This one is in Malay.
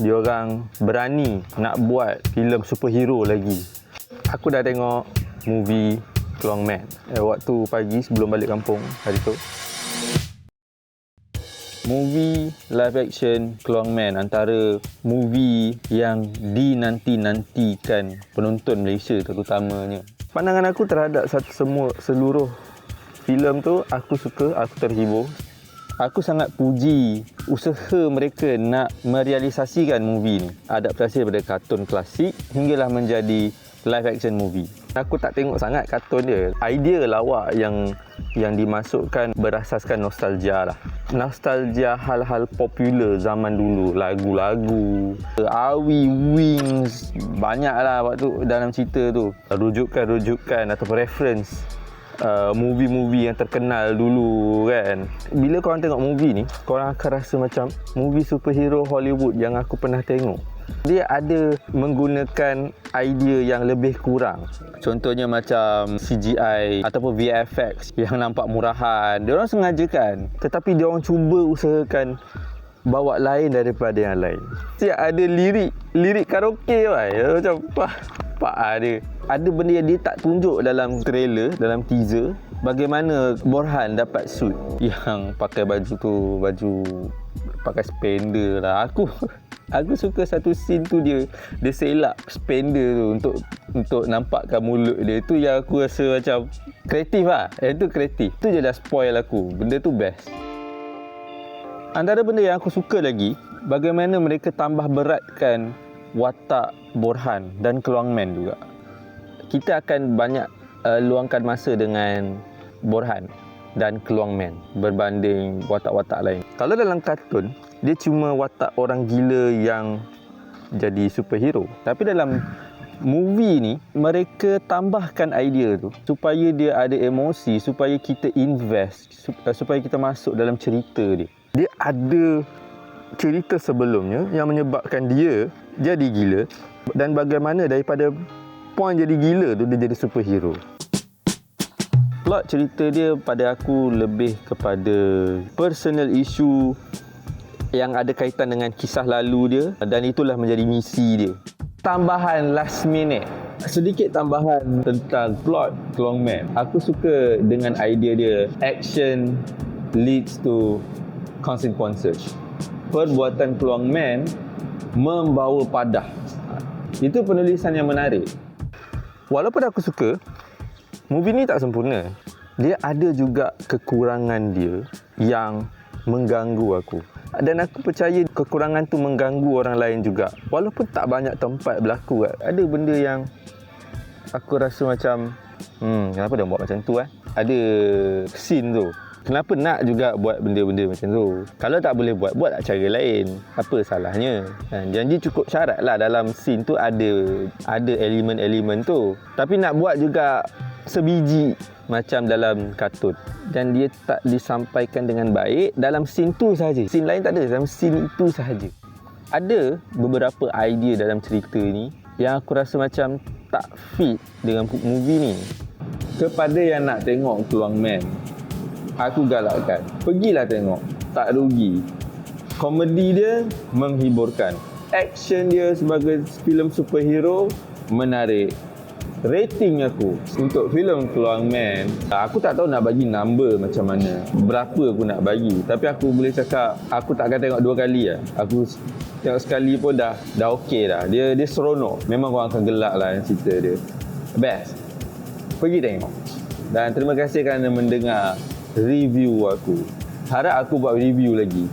diorang berani nak buat filem superhero lagi. Aku dah tengok movie Keluang Man eh, waktu pagi sebelum balik kampung hari tu. Movie live action Keluang Man antara movie yang dinanti-nantikan penonton Malaysia terutamanya. Pandangan aku terhadap satu semua seluruh filem tu aku suka, aku terhibur. Aku sangat puji usaha mereka nak merealisasikan movie ni. Adaptasi daripada kartun klasik hinggalah menjadi live action movie. Aku tak tengok sangat kartun dia. Idea lawak yang yang dimasukkan berasaskan nostalgia lah. Nostalgia hal-hal popular zaman dulu. Lagu-lagu, Awi, Wings, banyaklah waktu dalam cerita tu. Rujukan-rujukan atau reference uh, movie-movie yang terkenal dulu kan. Bila korang tengok movie ni, korang akan rasa macam movie superhero Hollywood yang aku pernah tengok. Dia ada menggunakan idea yang lebih kurang. Contohnya macam CGI ataupun VFX yang nampak murahan. Dia orang sengajakan. Tetapi dia orang cuba usahakan bawa lain daripada yang lain. Siap ada lirik, lirik karaoke kan. Macam pak pak ada. Ada benda yang dia tak tunjuk dalam trailer, dalam teaser. Bagaimana Borhan dapat suit yang pakai baju tu, baju pakai spender lah. Aku Aku suka satu scene tu dia dia selak spender tu untuk untuk nampakkan mulut dia. Tu yang aku rasa macam kreatif lah. Eh, tu kreatif. Tu je dah spoil aku. Benda tu best. Antara benda yang aku suka lagi, bagaimana mereka tambah beratkan watak Borhan dan Keluang Man juga. Kita akan banyak uh, luangkan masa dengan Borhan dan Keluang Man berbanding watak-watak lain. Kalau dalam kartun, dia cuma watak orang gila yang jadi superhero. Tapi dalam movie ni, mereka tambahkan idea tu supaya dia ada emosi, supaya kita invest, uh, supaya kita masuk dalam cerita dia. Dia ada cerita sebelumnya yang menyebabkan dia jadi gila dan bagaimana daripada point jadi gila tu dia jadi superhero. Plot cerita dia pada aku lebih kepada personal issue yang ada kaitan dengan kisah lalu dia dan itulah menjadi misi dia. Tambahan last minute sedikit tambahan tentang plot Klong Man. Aku suka dengan idea dia action leads to consequences. Perbuatan Kluang Man membawa padah. Itu penulisan yang menarik. Walaupun aku suka, movie ni tak sempurna. Dia ada juga kekurangan dia yang mengganggu aku. Dan aku percaya kekurangan tu mengganggu orang lain juga. Walaupun tak banyak tempat berlaku. Ada benda yang aku rasa macam, hmm, kenapa dia buat macam tu eh? Ada scene tu Kenapa nak juga buat benda-benda macam tu? Kalau tak boleh buat, buat tak cara lain. Apa salahnya? Dan janji cukup syarat lah dalam scene tu ada ada elemen-elemen tu. Tapi nak buat juga sebiji macam dalam kartun. Dan dia tak disampaikan dengan baik dalam scene tu saja. Scene lain tak ada, dalam scene itu sahaja. Ada beberapa idea dalam cerita ni yang aku rasa macam tak fit dengan movie ni. Kepada yang nak tengok Keluang Man, aku galakkan. Pergilah tengok. Tak rugi. Komedi dia menghiburkan. Action dia sebagai filem superhero menarik. Rating aku untuk filem Keluang Man, aku tak tahu nak bagi number macam mana. Berapa aku nak bagi. Tapi aku boleh cakap aku tak akan tengok dua kali lah. Aku tengok sekali pun dah dah okey dah. Dia dia seronok. Memang kau akan gelak lah yang cerita dia. Best. Pergi tengok. Dan terima kasih kerana mendengar review aku. Harap aku buat review lagi.